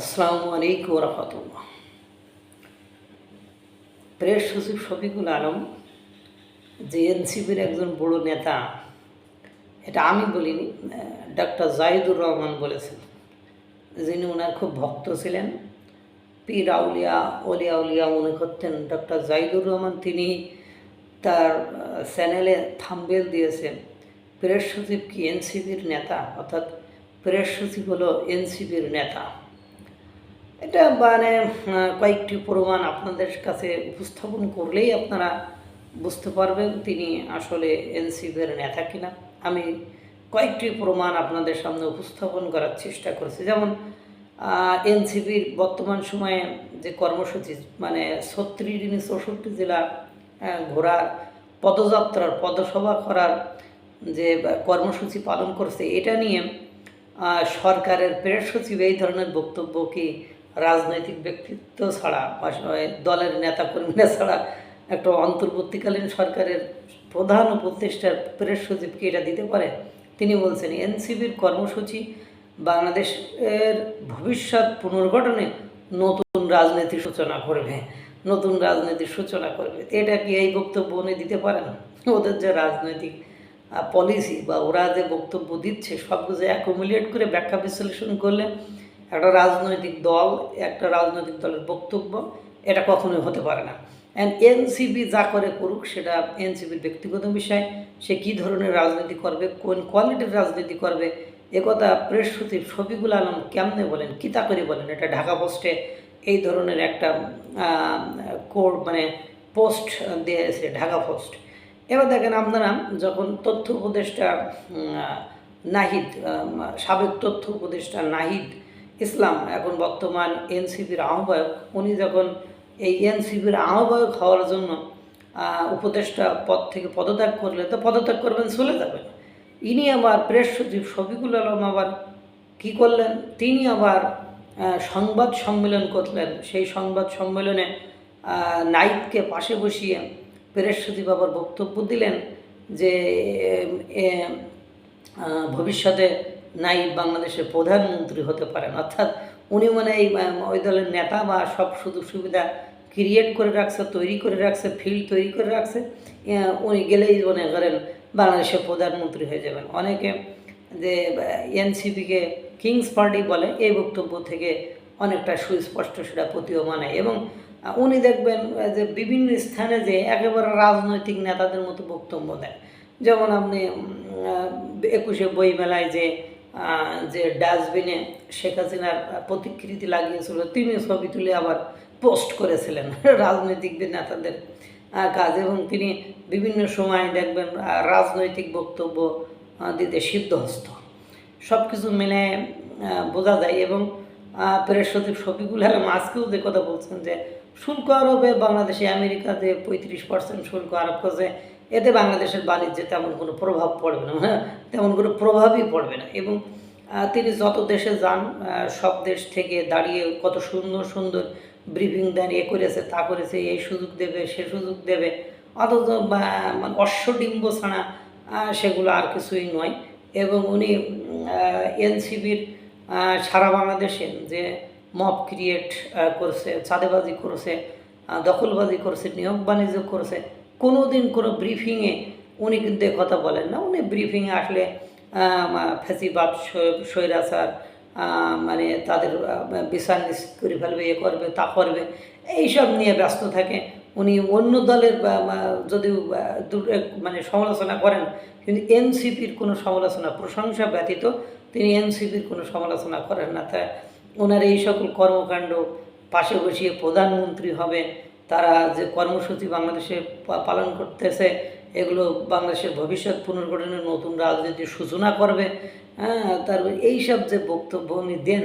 আসসালামু আলাইকুম রহমতুল্লাহ। প্রেস সচিব শফিকুল আলম যে এনসিপির একজন বড় নেতা, এটা আমি বলিনি ডক্টর জাহিদুর রহমান বলেছেন, যিনি ওনার খুব ভক্ত ছিলেন। পীর আউলিয়া অলিয়া উলিয়া মনে করতেন ডক্টর জাহিদুর রহমান তিনি তার চ্যানেলে থাম্বেল দিয়েছেন। প্রেস সচিব কি এনসিপির নেতা? অর্থাৎ প্রেস সচিব হলো এনসিপির নেতা। এটা মানে কয়েকটি প্রমাণ আপনাদের কাছে উপস্থাপন করলেই আপনারা বুঝতে পারবেন তিনি আসলে এনসিপির নেতা কিনা। আমি কয়েকটি প্রমাণ আপনাদের সামনে উপস্থাপন করার চেষ্টা করেছি। যেমন এনসিপির বর্তমান সময়ে যে কর্মসূচি মানে ছত্রিশ দিনে চৌষট্টি জেলা ঘোরার পদযাত্রার পদসভা করার যে কর্মসূচি পালন করছে, এটা নিয়ে সরকারের প্রেস সচিব এই ধরনের বক্তব্য কি রাজনৈতিক ব্যক্তিত্ব ছাড়া বা দলের নেতা কর্মীরা ছাড়া একটা অন্তর্বর্তীকালীন সরকারের প্রধান উপদেষ্টার প্রেস সচিব কি এটা দিতে পারে? তিনি বলছেন, এনসিবির কর্মসূচি বাংলাদেশের ভবিষ্যৎ পুনর্গঠনে নতুন রাজনীতির সূচনা করবে, নতুন রাজনীতির সূচনা করবে। এটা কি এই বক্তব্য উনি দিতে পারেন? ওদের যে রাজনৈতিক পলিসি বা ওরা যে বক্তব্য দিচ্ছে সব কিছু অ্যাকুমুলেট করে ব্যাখ্যা বিশ্লেষণ করলে একটা রাজনৈতিক দল, একটা রাজনৈতিক দলের বক্তব্য, এটা কখনোই হতে পারে না। অ্যান্ড এনসিবি যা করে করুক, সেটা এনসিবির ব্যক্তিগত বিষয়, সে কী ধরনের রাজনীতি করবে, কোন কোয়ালিটির রাজনীতি করবে একথা প্রেস শফিকুল আলম কেমনে বলেন কিতা করে বলেন? এটা ঢাকা পোস্টে এই ধরনের একটা কোড মানে পোস্ট দিয়েছে, ঢাকা পোস্ট। এবার দেখেন আপনারা, যখন তথ্য উপদেষ্টা নাহিদ সাবেক তথ্য উপদেষ্টা নাহিদ ইসলাম এখন বর্তমান এনসিপির আহ্বায়ক উনি যখন এই এনসিপির আহ্বায়ক হওয়ার জন্য উপদেষ্টা পদ থেকে পদত্যাগ করলে তো পদত্যাগ করবেন চলে যাবেন। ইনি আবার প্রেস সচিব শফিকুল আলম আবার কী করলেন? তিনি আবার সংবাদ সম্মেলন করলেন। সেই সংবাদ সম্মেলনে আহ, নাইককে পাশে বসিয়ে প্রেস সচিব আবার বক্তব্য দিলেন যে ভবিষ্যতে নাইব বাংলাদেশের প্রধানমন্ত্রী হতে পারেন। অর্থাৎ উনি মানে এই ওই দলের নেতা বা সব সুযোগ সুবিধা ক্রিয়েট করে রাখছে, তৈরি করে রাখছে ফিল্ড তৈরি করে রাখছে উনি গেলেই মনে করেন বাংলাদেশের প্রধানমন্ত্রী হয়ে যাবেন। অনেকে যে এনসিপিকে কিংস পার্টি বলে, এই বক্তব্য থেকে অনেকটা সুস্পষ্ট সেটা প্রতীয়মান হয়। এবং উনি দেখবেন যে বিভিন্ন স্থানে যে একেবারে রাজনৈতিক নেতাদের মতো বক্তব্য দেন। যেমন আপনি একুশে বইমেলায় যে যে ডাস্টবিনে শেখ হাসিনার প্রতিকৃতি লাগিয়েছিল তিনি ছবি তুলে আবার পোস্ট করেছিলেন রাজনৈতিক নেতাদের কাজ। এবং তিনি বিভিন্ন সময় দেখবেন রাজনৈতিক বক্তব্য দিতে সিদ্ধহস্ত। সব কিছু আহ, বোঝা যায়। এবং প্রেস সচিব শফিকুল আজকেও যে কথা বলছেন যে শুল্ক আরোপে বাংলাদেশে আমেরিকাতে পঁয়ত্রিশ পার্সেন্ট শুল্ক আরোপ করছে এতে বাংলাদেশের বাণিজ্যে তেমন কোনো প্রভাব পড়বে না হ্যাঁ তেমন কোনো প্রভাবই পড়বে না। এবং তিনি যত দেশে যান সব দেশ থেকে দাঁড়িয়ে কত সুন্দর সুন্দর ব্রিফিং দেন, এ করেছে, তা করেছে, এই সুযোগ দেবে, সে সুযোগ দেবে, অথচ মানে অশ্বডিম্ব ছাড়া সেগুলো আর কিছুই নয়। এবং উনি এনসিবির সারা বাংলাদেশে যে মব ক্রিয়েট করছে, চাঁদেবাজি করছে দখলবাজি করছে, নিয়োগ বাণিজ্য করছে কোনো দিন কোনো ব্রিফিংয়ে উনি কিন্তু কথা বলেন না। উনি ব্রিফিংয়ে আসলে স্বৈ- স্বৈরাচার মানে তাদের বিচার করে ফেলবে এ করবে, তা করবে, এইসব নিয়ে ব্যস্ত থাকে। উনি অন্য দলের, বা মানে সমালোচনা করেন, কিন্তু এনসিপির কোনো সমালোচনা, প্রশংসা ব্যতীত তিনি এনসিপির কোনো সমালোচনা করেন না। তাই ওনার এই সকল কর্মকাণ্ড পাশে বসিয়ে প্রধানমন্ত্রী হবে তারা যে কর্মসূচি বাংলাদেশে পালন করতেছে, এগুলো বাংলাদেশের ভবিষ্যৎ পুনর্গঠনের নতুন রাজনীতির সূচনা করবে হ্যাঁ তারপর এইসব যে বক্তব্য উনি দেন,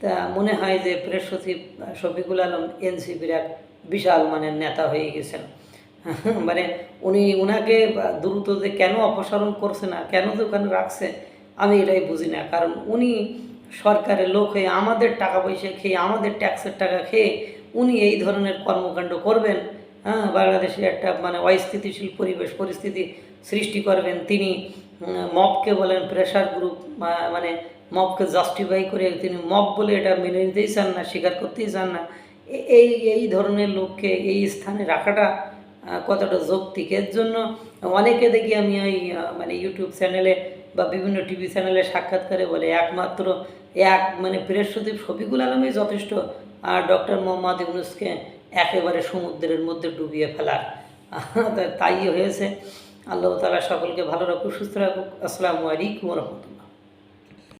তা মনে হয় যে প্রেস সচিব শফিকুল আলম এনসিপির এক বিশাল মানে নেতা হয়ে গেছেন। মানে উনি, উনাকে দ্রুত যে কেন অপসারণ করছে না, কেন যে ওখানে রাখছে, আমি এটাই বুঝি না। কারণ উনি সরকারের লোক হয়ে আমাদের টাকা পয়সা খেয়ে, আমাদের ট্যাক্সের টাকা খেয়ে উনি এই ধরনের কর্মকাণ্ড করবেন হ্যাঁ বাংলাদেশে একটা মানে অস্থিতিশীল পরিবেশ, পরিস্থিতি সৃষ্টি করবেন। তিনি মবকে বলেন প্রেশার গ্রুপ মানে মবকে জাস্টিফাই করে তিনি মব বলে এটা মেনে নিতেই চান না, স্বীকার করতেই চান না। এই এই ধরনের লোককে এই স্থানে রাখাটা কতটা যৌক্তিক? এর জন্য অনেকে দেখি আমি ওই মানে ইউটিউব চ্যানেলে বা বিভিন্ন টিভি চ্যানেলে সাক্ষাৎকারে বলে, একমাত্র এক মানে বৃহস্পতি শফিকুল আলমই যথেষ্ট। আর ডক্টর মোহাম্মদ ইউনুসকে একেবারে সমুদ্রের মধ্যে ডুবিয়ে ফেলার। তাই হয়েছে। আল্লাহ তালা সকলকে ভালো রাখুক, সুস্থ রাখুক। আসসালামু আলাইকুম রহমতুল্লাহ।